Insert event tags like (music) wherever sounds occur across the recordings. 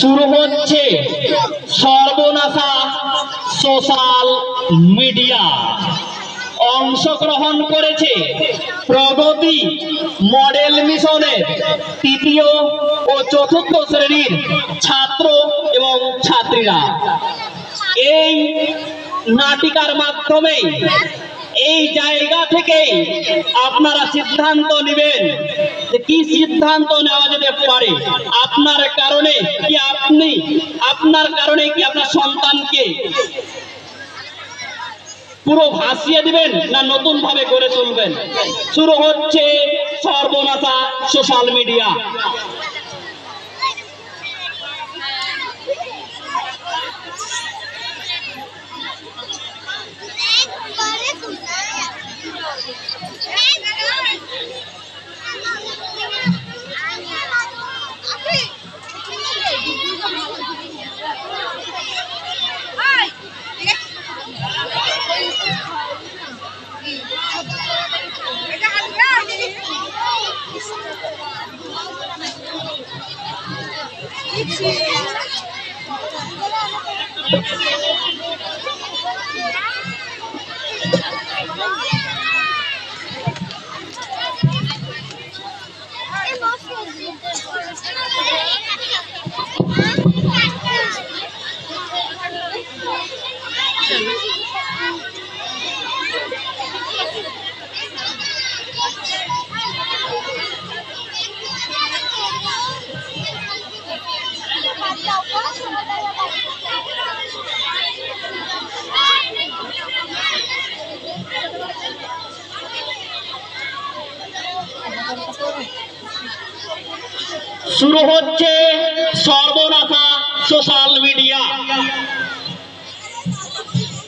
শুরু হচ্ছে সর্বনাশা সোশ্যাল মিডিয়া। অংশগ্রহণ করেছে প্রগতি মডেল মিশনের তৃতীয় ও চতুর্থ শ্রেণির ছাত্র এবং ছাত্রীরা। এই নাটিকার মাধ্যমে এই জায়গা থেকে আপনারা সিদ্ধান্ত নেবেন যে কি সিদ্ধান্ত নেওয়া যেতে পারে। আপনার কারণে কি আপনি, আপনার কারণে কি আপনার সন্তানকে পুরো ভাসিয়ে দিবেন না নতুন ভাবে গড়ে তুলবেন? শুরু হচ্ছে সর্বনাশা সোশ্যাল মিডিয়া しま。শুরু হচ্ছে সর্বনাশা সোশ্যাল মিডিয়া।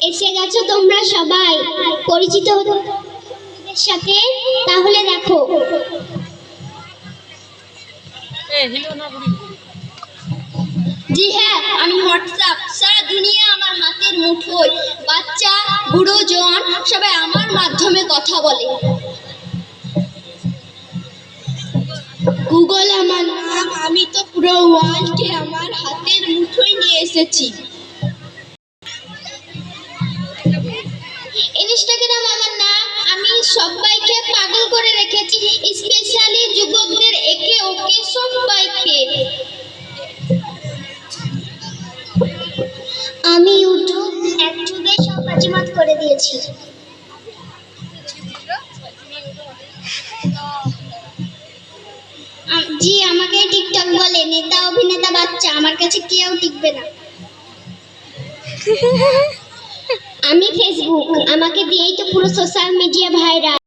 এসে গেছো তোমরা সবাই পরিচিত হতে সাথে তাহলে দেখো। জি হ্যাঁ আমি হোয়াটসঅ্যাপ। সারা দুনিয়া আমার হাতের মুঠোয়। বাচ্চা, বুড়ো, জোয়ান, সবাই আমার মাধ্যমে কথা বলে। গুগল আমার নাম, আমি তো পুরো ওয়ার্ল্ডকে আমার হাতের মুঠোয় নিয়ে এসেছি। ইনস্টাগ্রাম আমার নাম, আমি সবাইকে পাগল করে রেখেছি স্পেশালি যুবকদের, একে ওকে সবাইকে। দিয়েছি জি আমাকে টিকটক বলে নেতা অভিনেতা বাচ্চা আমার কাছে কেউ টিকবে না। (laughs) আমি ফেসবুক আমাকে দিয়েই তো পুরো সোশ্যাল মিডিয়া ভাইরাল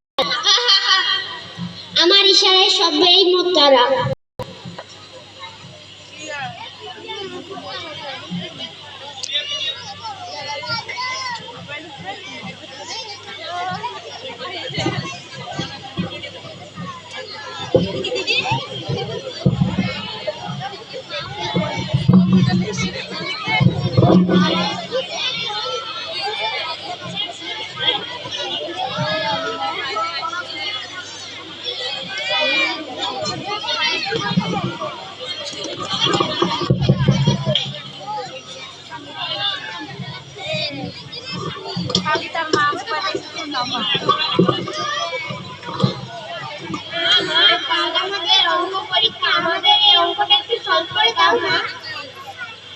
আমার ইশারায় সবাই মোতারা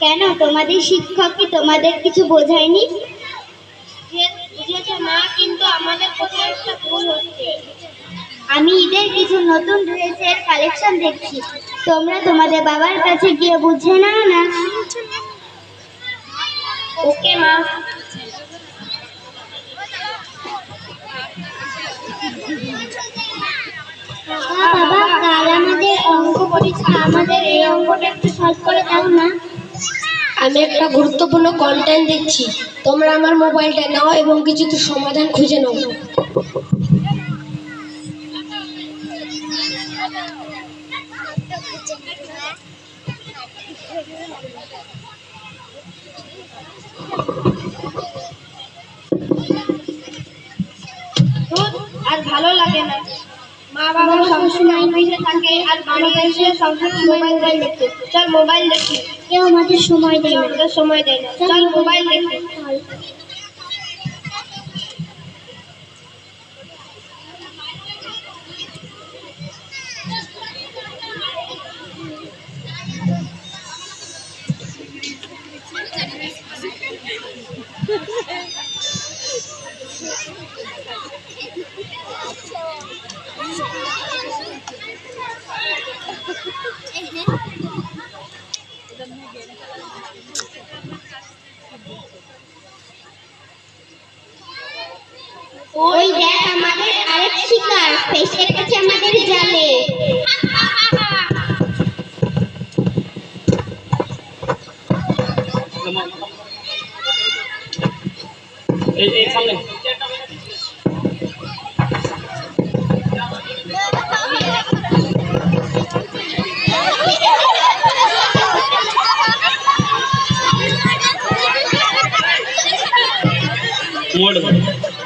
কেন? তোমাদের শিক্ষক কি তোমাদের কিছু বোঝায়নি? বুঝেছে মা কিন্তু আমাদের কোথাও একটা ভুল হচ্ছে। আমি ঈদের কিছু নতুন ড্রেসের কালেকশন দেখছি। তোমরা তোমাদের বাবার কাছে গিয়ে বুঝে নাও না। ওকে মা। বাবা কাল আমাদের অঙ্ক পরীক্ষা। আমাদের এই অঙ্কটা একটু সলভ করে দাও না আমি একটা গুরুত্বপূর্ণ কন্টেন্ট দেখছি। তোমরা আমার মোবাইলটা নাও এবং কিছু তো সমাধান খুঁজে নাও। আর ভালো লাগে না। মা বাবা সবসময় অফিসে থাকে আর বাড়ি এসে সবসময় মোবাইল দেখে। চল মোবাইল দেখি। কেউ আমাদের সময় দেয় না। সময় দেয় না। চল মোবাইল দেখি। ওই দেখ আমাদের আরেক শিকার ফেসে গেছে আমাদের জালে। এই সামনে। 我的。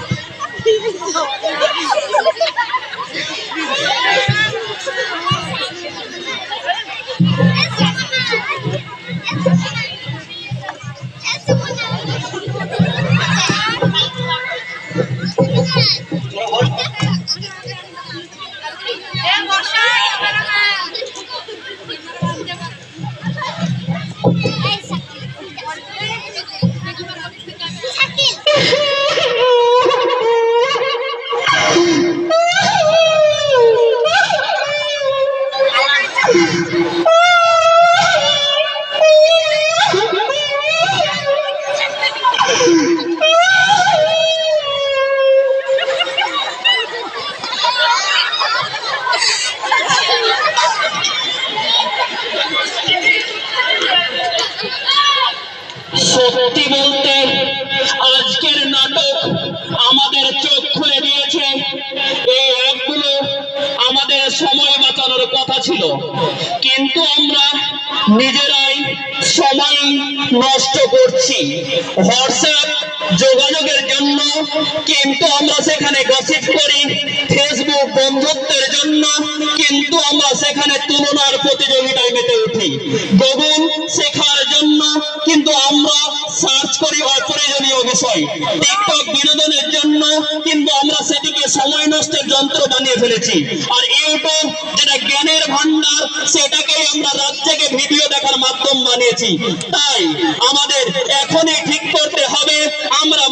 ছিল। কিন্তু আমরা নিজেরাই সময় নষ্ট করছি। হোয়াটসঅ্যাপ যোগাযোগের জন্য কিন্তু আমরা সেখানে গসিপ করি ফেসবুক বন্ধুত্বের জন্য কিন্তু আমরা সেখানে তুলনার প্রতিযোগিতায় মেতে উঠি। গুগল শেখার বিষয়। টিকটক বিনোদনের জন্য কিন্তু আমরা সেটিকে সময় নষ্টের যন্ত্র বানিয়ে ফেলেছি। আর ইউটিউব যেটা জ্ঞানের ভান্ডার সেটাকেই আমরা রাত থেকে ভিডিও দেখার মাধ্যম বানিয়েছি। তাই আমাদের এখনই ঠিক করতে হবে, আমরা